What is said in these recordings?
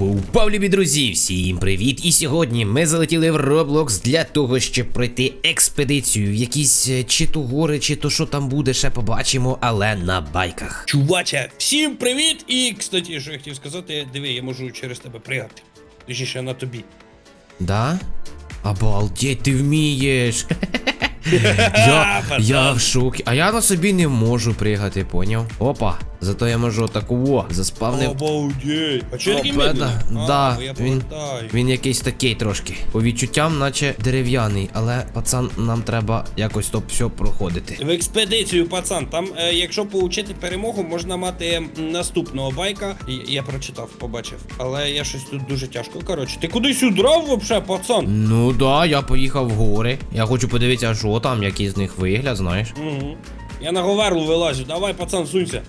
Упав, любі друзі, всім привіт! І сьогодні ми залетіли в Roblox для того, щоб пройти експедицію в якісь е, чи то гори, чи то що там буде, ще побачимо, але на байках. Чуваче, всім привіт! І, кстати, що я хотів сказати, диви, я можу через тебе пригати. Точніше на тобі. Да? Обалдеть, ти вмієш. Я, я в шокі. А я на собі не можу пригати, поняв? Опа, зато я можу отаку о, заспавнив. Обалдеть! А чого такий медленний? да, А, да, бо я він- повертаю. Він якийсь такий трошки. По відчуттям, наче дерев'яний, але пацан, нам треба якось то все проходити. В експедицію, пацан, там, е, якщо получити перемогу, можна мати м, наступного байка. Я, я прочитав, побачив. Але я щось тут дуже тяжко. Коротше, ти кудись удрав вообще, пацан? Ну да, я поїхав в гори. Я хочу подивитися, що там, який з них вигляд, знаєш. Угу. Я на говерлу вилазю. Давай, пацан, сунься.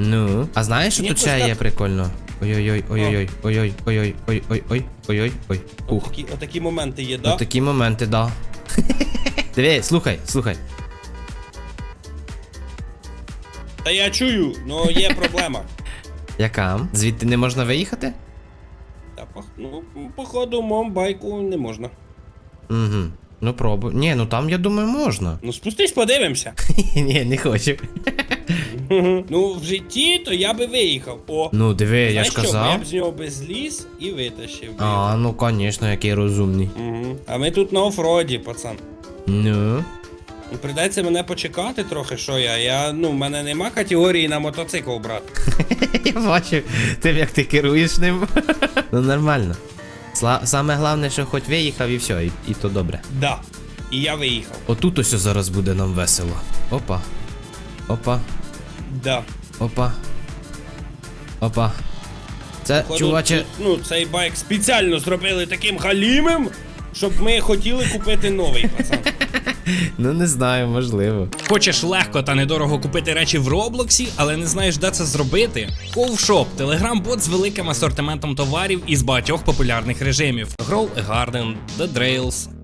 Ну. А знаєш, що Ні, тут ще є прикольно? Ой-ой-ой, ой-ой-ой, ой-ой, ой-ой, ой-ой, ой, ой-ой, ой. Ух. Отакі, отакі моменти є, да? Такі моменти, да. Диви, слухай, слухай. Та я чую, ну є проблема. Яка? Звідти не можна виїхати? Та, пох- ну, походу, мом байку не можна. Угу. Ну пробуй. Ні, ну там я думаю можна. Ну спустись, подивимося. Ні, не хочу. Ну, в житті, то я би виїхав. О, Ну диви, я знаєш ж що, Я казав. б з нього би зліз і витащив. би. А, ну конечно, який розумний. Угу. А ми тут на офроді, пацан. Ну. Ну, Придеться мене почекати трохи, що я. Я, ну, в мене нема категорії на мотоцикл, брат. Я бачу, тим як ти керуєш ним. ну нормально. Сла- Саме головне, що хоч виїхав і все, і, і то добре. Да. І я виїхав. Отут ось зараз буде нам весело. Опа. Опа. Да. Опа. Опа. Це, Походу, чуваче. тут, Ну, цей байк спеціально зробили таким халімим, щоб ми хотіли купити новий, пацан. Ну не знаю, можливо. Хочеш легко та недорого купити речі в Роблоксі, але не знаєш, де це зробити? Ковшоп телеграм-бот з великим асортиментом товарів із багатьох популярних режимів: Grow a Garden, The Drails,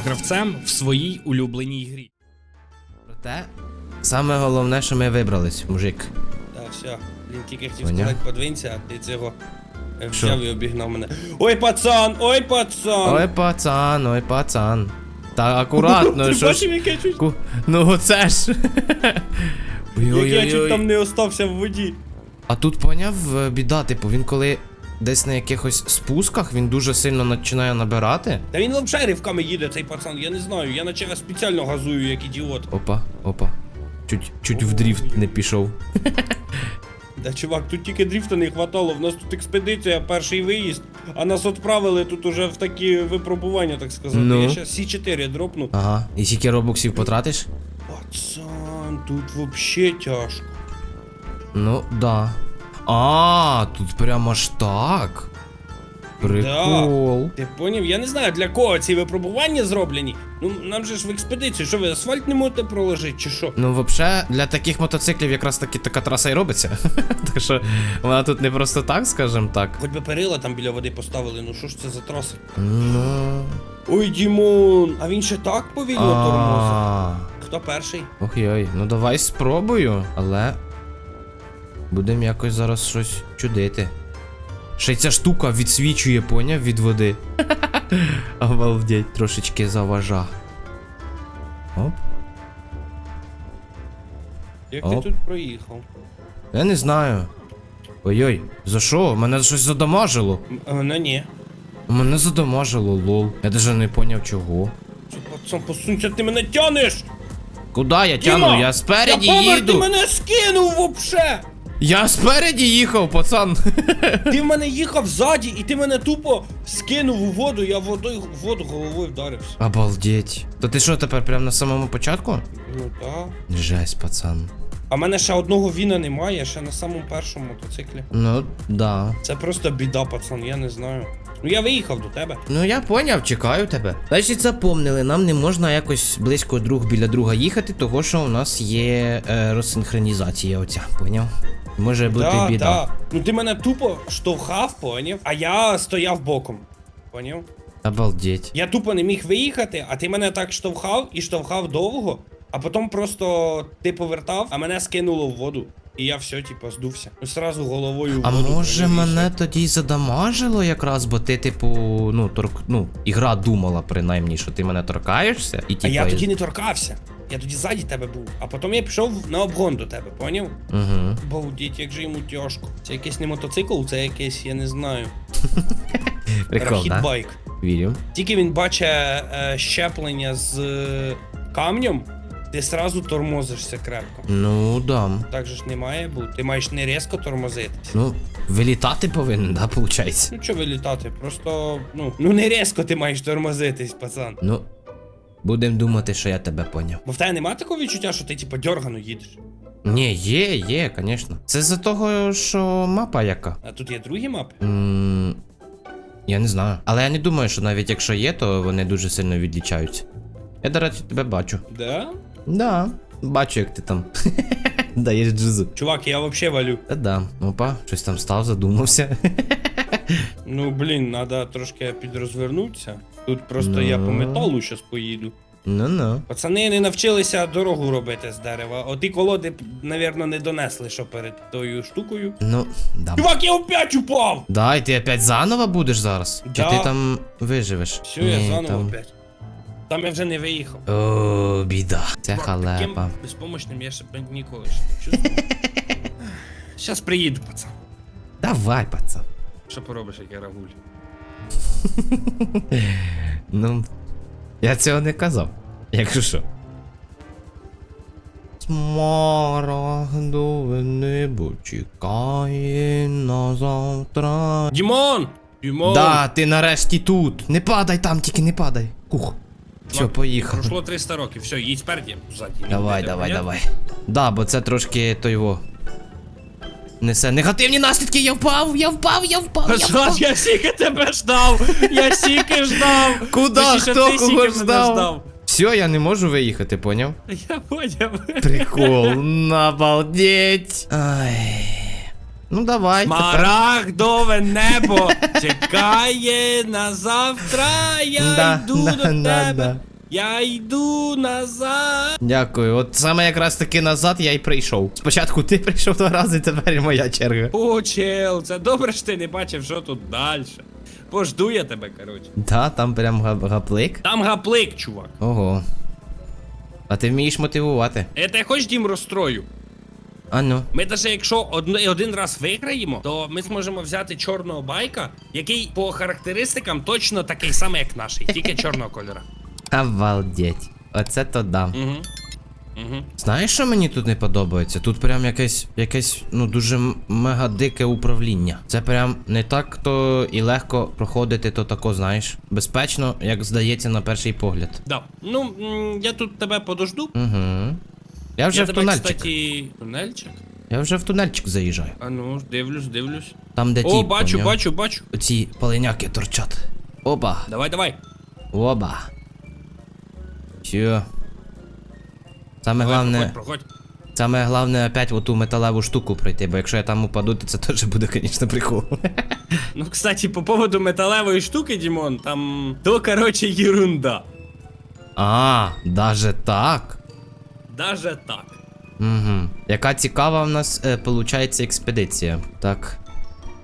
гравцем в своїй улюбленій грі. Проте, саме головне, що ми вибрались, мужик. Так, все. Він тільки хотів Поняв. сказати, подвинься, а ти цього Що? взяв і обігнав мене. Ой, пацан, ой, пацан! Ой, пацан, ой, пацан. Та акуратно, Ти що бачив, ж. як я чуть, Ку- Ну оце ж. як я чуть там не остався в воді. А тут поняв е, біда, типу, він коли десь на якихось спусках, він дуже сильно починає набирати. Та він взагалі ривками їде, цей пацан, я не знаю, я наче спеціально газую, як ідіот. Опа, опа. Чуть, чуть в дріфт не пішов. Да, чувак, тут тільки дріфта не хватало, в нас тут експедиція, перший виїзд, а нас відправили тут уже в такі випробування, так сказати. Ну. Я ще Сі4 дропну. Ага. І скільки робоксів потратиш? Пацан, тут вообще тяжко. Ну, да. А, тут прямо аж так. Прикол. Ти поняв? Я не знаю, для кого ці випробування зроблені. Ну, нам же ж в експедицію, що ви асфальт не можете проложити, чи що? Ну, взагалі, для таких мотоциклів якраз таки така траса і робиться. так що вона тут не просто так, скажем так. Хоч би перила там біля води поставили, ну що ж це за траси? Ну. Ой, Дімон, а він ще так повільно тормозить. Хто перший? Ох йой, ну давай спробую, але. Будемо якось зараз щось чудити. Ще й ця штука відсвічує, поняв від води. Обалдеть, трошечки заважа. Оп. Як Оп. ти тут проїхав? Я не знаю. Ой-ой, за що? Мене щось задамажило. А Мене ні. Мене задамажило, лол. Я даже не поняв чого. Це пацан, посунься, ти мене тянеш! Куда я тяну? Я спереді я помер, їду. Ти мене скинув вообще! Я спереді їхав, пацан. Ти в мене їхав ззаді, і ти мене тупо скинув у воду, я водою в воду головою вдарився. Обалдеть. То ти що тепер прямо на самому початку? Ну так. Жесть, пацан. А в мене ще одного віна немає, ще на самому першому мотоциклі. Ну, да. Це просто біда, пацан, я не знаю. Ну я виїхав до тебе. Ну я поняв, чекаю тебе. Значить, запомнили, нам не можна якось близько друг біля друга їхати, того що у нас є е, розсинхронізація оця, поняв? Може бути да, біда. да. Ну ти мене тупо штовхав, поняв? А я стояв боком. Поняв? Обалдеть. Я тупо не міг виїхати, а ти мене так штовхав і штовхав довго, а потім просто ти повертав, а мене скинуло в воду. І я все, типу, здувся. Ну, сразу головою А воду. може мене тоді й задамажило якраз, бо ти, типу, ну, торк... ну, ігра думала принаймні, що ти мене торкаєшся, і А типу. я тоді не торкався. Я тоді ззаді тебе був. А потім я пішов на обгон до тебе, поняв? Угу. Балдіть, як же йому тяжко. Це якийсь не мотоцикл, це якийсь, я не знаю. Прикол, да? Вірю. Тільки він бачить е, щеплення з е, камнем, ти сразу тормозишся крепко. Ну, дам. Так же ж не має бути. Ти маєш не різко тормозитись. Ну, вилітати повинен, да, виходить? Ну що вилітати? Просто, ну, ну не різко ти маєш тормозитись, пацан. Ну, будемо думати, що я тебе поняв. Бо в тебе немає такого відчуття, що ти типу дьоргано їдеш. Ні, є, є, звісно. Це за того, що мапа яка. А тут є другі мапи. М, Я не знаю. Але я не думаю, що навіть якщо є, то вони дуже сильно відлічаються. Я, до речі, тебе бачу. Да? Да, бачу, як ти там даєш джизу. Чувак, я вообще валю. Та да, опа, щось там став, задумався. Ну блін, треба трошки підрозвернутися. Тут просто я по Ну. металу щас поїду. Ну-ну. Пацани не навчилися дорогу робити з дерева. Оті колоди, навірно, не донесли, що перед тою штукою. Ну, да. Чувак, я опять упав! Да, і ти опять заново будеш зараз? Чи ти там виживеш? Все, я заново там... опять. Там я вже не виїхав. О, біда. Це халепа. Таким безпомощним я ще б ніколи ще не чувствував. Щас приїду, пацан. Давай, пацан. Що поробиш, як я рагуль? Ну, я цього не казав. Якщо що. Смарагдове небо чекає на завтра. Дімон! Дімон! Да, ти нарешті тут. Не падай там, тільки не падай. Кух. Все, поїхав. Пройшло 300 років, все, їдь спереді, ззаді. Давай, Йде, давай, поняв? давай. Да, бо це трошки той во. Несе негативні наслідки, я впав, я впав, я впав, я Пацан, впав. я стільки тебе ждав! Я стільки ждав! Куда? Точніше, Хто ти кого мене ждав? Все, я не можу виїхати, поняв? Я поняв. Прикол, набалдеть. Ай. Ну давай. Смарагдове небо чекає на завтра. Я Да, йду да, до да, тебе. да. Я йду назад. Дякую. От саме якраз таки назад я й прийшов. Спочатку ти прийшов два рази, тепер і моя черга. О, чел, це добре, що ти не бачив, що тут далі. Пожду я тебе, коротше. Да, там прям га- гаплик. Там гаплик, чувак. Ого. А ти вмієш мотивувати. Я тебе хоч дім розстрою. А ну. Ми навіть якщо один, один раз виграємо, то ми зможемо взяти чорного байка, який по характеристикам точно такий самий, як наш, тільки чорного кольора. Обалдеть. Оце то да. Угу. Угу. Знаєш, що мені тут не подобається? Тут прям якесь, якесь, ну дуже мега дике управління. Це прям не так то і легко проходити, то тако, знаєш. Безпечно, як здається на перший погляд. Да. Ну, я тут тебе подожду. Угу. Я вже я в тебе, тунельчик. кстати, тунельчик? Я вже в тунельчик заїжджаю. А ну, дивлюсь, дивлюсь. Там, де О, ті, бачу, поняв? бачу, бачу. Оці паленяки торчать. Опа. Давай, давай. Оба. Все. Саме Давай, головне, проходь, проходь. саме головне опять оту металеву штуку пройти, бо якщо я там упаду, то це теж буде, звісно, прикол. Ну, кстати, по поводу металевої штуки, Дімон, там. То, короче, ерунда. А, даже так. Даже так. Угу. Яка цікава в нас е, получається експедиція. Так.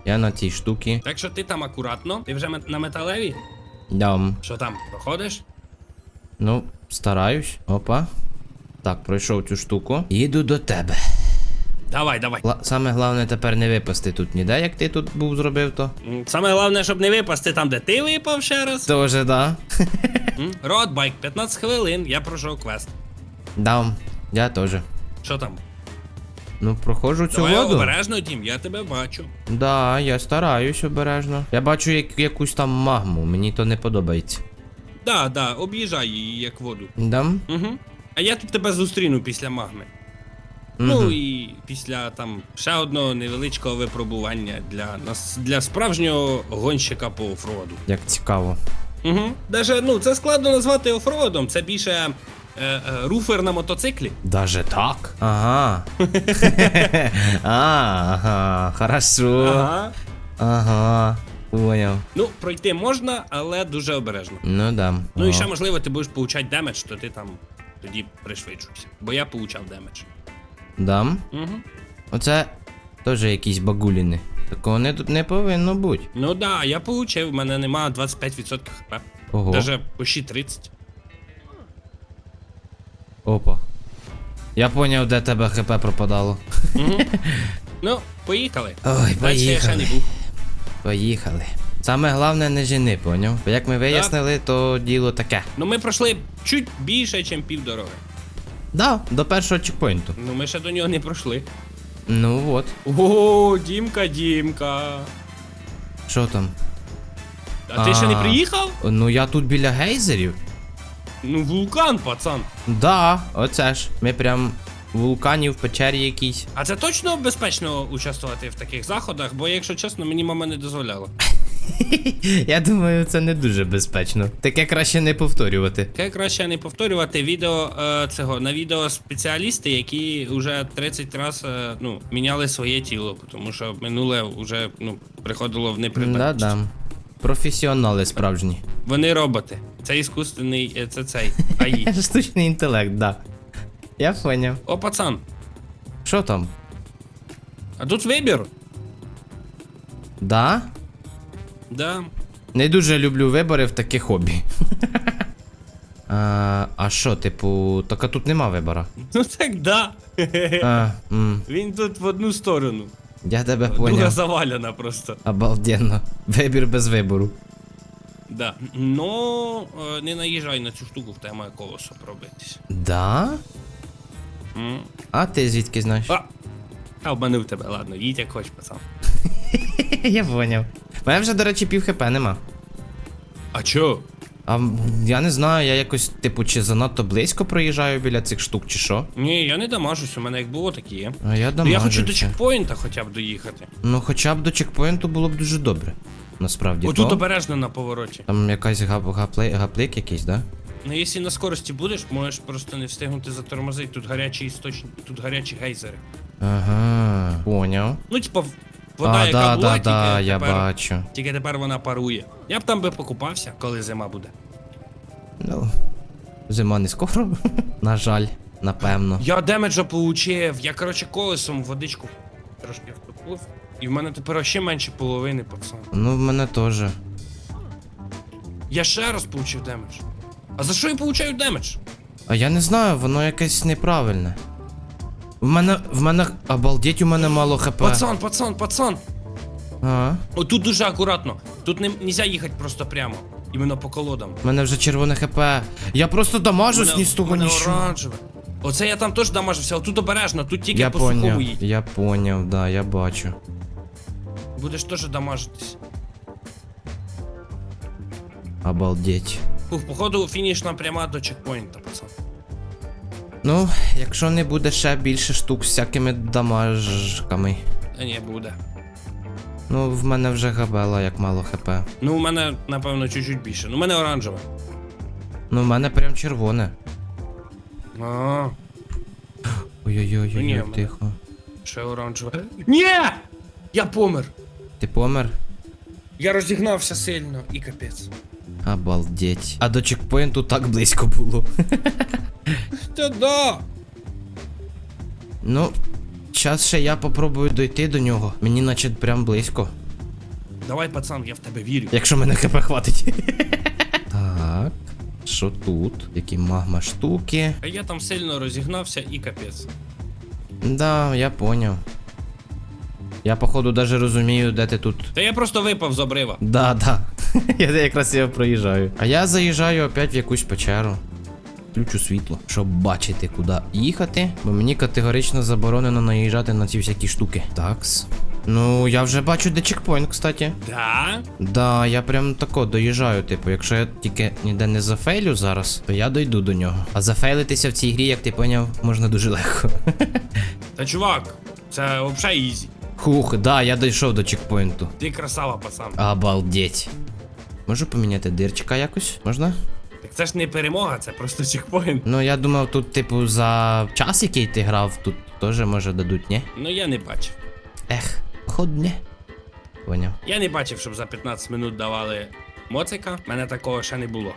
Я на тій штуці. Так що ти там акуратно. Ти вже мет- на металевій? Дам. Що там, проходиш? Ну, стараюсь. Опа. Так, пройшов цю штуку. Їду до тебе. Давай, давай. Гла- Саме головне тепер не випасти тут ніде, як ти тут був зробив то. М, Саме головне, щоб не випасти там, де ти випав ще раз. Тоже, да. М, Родбайк, 15 хвилин, я пройшов квест. Дам. Я теж. Що там? Ну, проходжу цю Давай воду. обережно, Дім, я тебе бачу. Да, я стараюсь обережно. Я бачу як, якусь там магму, мені то не подобається. Да, да, об'їжджай її як воду. Дам? Угу. А я тут тебе зустріну після магми. Ну і після там ще одного невеличкого випробування для нас для справжнього гонщика по офроду. Як цікаво. Угу. Даже ну це складно назвати офродом, це більше е, е, руфер на мотоциклі. Даже так? Ага. Ага, хорошо. Ага. Ага. Поняв. Ну, пройти можна, але дуже обережно. Ну да. Ну і ще можливо, ти будеш получати демедж, то ти там тоді пришвидшуйся. Бо я получав демедж. Дам. Угу. Оце теж якісь багуліни. Такого не тут не повинно бути. Ну да, я получив, в мене нема 25% хп. Ого. Даже почти 30. Опа. Я поняв, де тебе ХП пропадало. Угу. ну, поїхали. Ой, Дальше я ще не поїхали. був. Поїхали. Саме головне не жени, поняв? Бо як ми вияснили, то діло таке. Ну ми пройшли чуть більше, ніж півдороги. Да, до першого чекпоінту. Ну ми ще до нього не пройшли. Ну от. О, Дімка, Дімка. Що там? А ти ще не А. приїхав? Ну я тут біля гейзерів. Ну, вулкан, пацан. Да, оце ж. Ми прям в вулкані в печері якійсь. А це точно безпечно участвувати в таких заходах, бо, якщо чесно, мені мама не дозволяла. Я думаю, це не дуже безпечно. Таке краще не повторювати. Таке краще не повторювати відео е, цього на відео спеціалісти, які вже 30 разів е, ну, міняли своє тіло, тому що минуле вже ну, приходило в непридатність. Да-да. Професіонали справжні. Вони роботи. Це іскусственний, е, це цей АІ. Штучний інтелект, да. Я поняв. О, пацан, Що там? а тут вибір. Да? Да. Не дуже люблю вибори в таке хобі. А а що, типу, так а тут нема вибора. Ну так да. А, м, Він тут в одну сторону. я тебе Друга поняв. завалена просто. Обалденно. Вибір без вибору. Да. Ну, е, не наїжджай на цю штуку, в тебе має колесо пробитись. Да? М. А ти звідки знаєш? А! А в мене в тебе, ладно, їдь як хочеш, пацан. Я поняв. У мене вже, до речі, пів хп нема. А чо? А м, я не знаю, я якось, типу, чи занадто близько проїжджаю біля цих штук, чи що. Ні, я не дамажусь, у мене як було, так і є. А я Ну, я хочу до дамажився. чекпоінта хоча б доїхати. Ну, хоча б до чекпоінту було б дуже добре. Насправді. Отут то. обережно на повороті. Там якась гап гаплей, гаплик якийсь, да? Ну, якщо на скорості будеш, можеш просто не встигнути затормозити. Тут гарячі істочні, тут гарячі гейзери. Ага, поняв. Ну, типа, вода, а, яка да, була, да, тільки, да, я бачу. тільки тепер вона парує. Я б там би покупався, коли зима буде. Ну, зима не скоро. На жаль, напевно. Я демеджа получив, я, коротше, колесом водичку трошки втопив. І в мене тепер ще менше половини, пацан. Ну, в мене теж. Я ще раз получив демедж. А за що я получаю демедж? А я не знаю, воно якесь неправильне. В мене. В мене. Обалдеть, у мене мало хп. Пацан, пацан, пацан! А, О, тут дуже акуратно. Тут не можна їхати просто прямо. Іменно по колодам. в мене вже червоне хп. Я просто дамажусь ні з того нічого. оранжеве. Оце я там теж дамажився, а тут обережно, тут тільки Я по сухому поняв, їдь. я поняв, да, я бачу. Будеш теж дамажитись. Обалдеть. Ух, походу, фінішна пряма до чекпоінта, пацан. Ну, якщо не буде ще більше штук з всякими дамажками. Та ні, буде. Ну, в мене вже габела, як мало хп. Ну, у мене, напевно, чуть-чуть більше. Ну, у мене оранжеве. Ну, в мене прям червоне. А, Ой-ой-ой, Ну, ні, мене- тихо. ще оранжеве. Ні! Я помер. Ти помер? Я розігнався сильно і капець. Обалдеть. А до чекпоінту так близько було. Та да! Ну, час ще я попробую дойти до нього. Мені наче прям близько. Давай, пацан, я в тебе вірю. Якщо мене хп хватить. Що тут? Які магма штуки. А я там сильно розігнався і капець. Да, я поняв. Я походу даже розумію, де ти тут. Та я просто випав з обрива. Да, да. я якраз його проїжджаю. А я заїжджаю опять в якусь печеру. Включу світло, щоб бачити, куди їхати, бо мені категорично заборонено наїжджати на ці всякі штуки. Такс. Ну, я вже бачу, де чекпоінт, кстати. Да? Да, я прям тако доїжджаю, типу, якщо я тільки ніде не зафейлю зараз, то я дойду до нього. А зафейлитися в цій грі, як ти поняв, можна дуже легко. Та чувак, це взагалі ізі. Хух, да, я дійшов до чекпоінту. Ти красава, пацан. Обалдеть. Можу поміняти дирчика якось? Можна? Так це ж не перемога, це просто чекпоінт. Ну я думав, тут, типу, за час, який ти грав, тут теж може дадуть, ні? Ну я не бачив. Ех, походу. Поняв. Я не бачив, щоб за 15 минут давали моцика. Мене такого ще не було.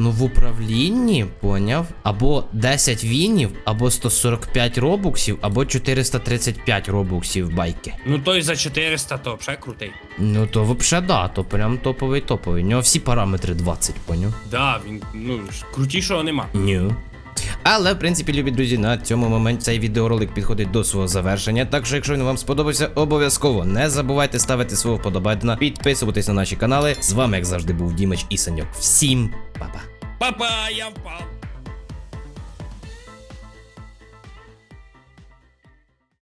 Ну в управлінні, поняв, або 10 вінів, або 145 робуксів, або 435 робуксів байки. Ну той за 400, то взагалі крутий. Ну то вообще да, то прям топовий топовий. У нього всі параметри 20, поняв? Да, він ну крутішого нема. Ню. Але, в принципі, любі друзі, на цьому моменті цей відеоролик підходить до свого завершення. Так що, якщо він вам сподобався, обов'язково не забувайте ставити свого вподобання, підписуватись на наші канали. З вами, як завжди, був Дімич і Саньок. Всім па-па! Папа, я впав.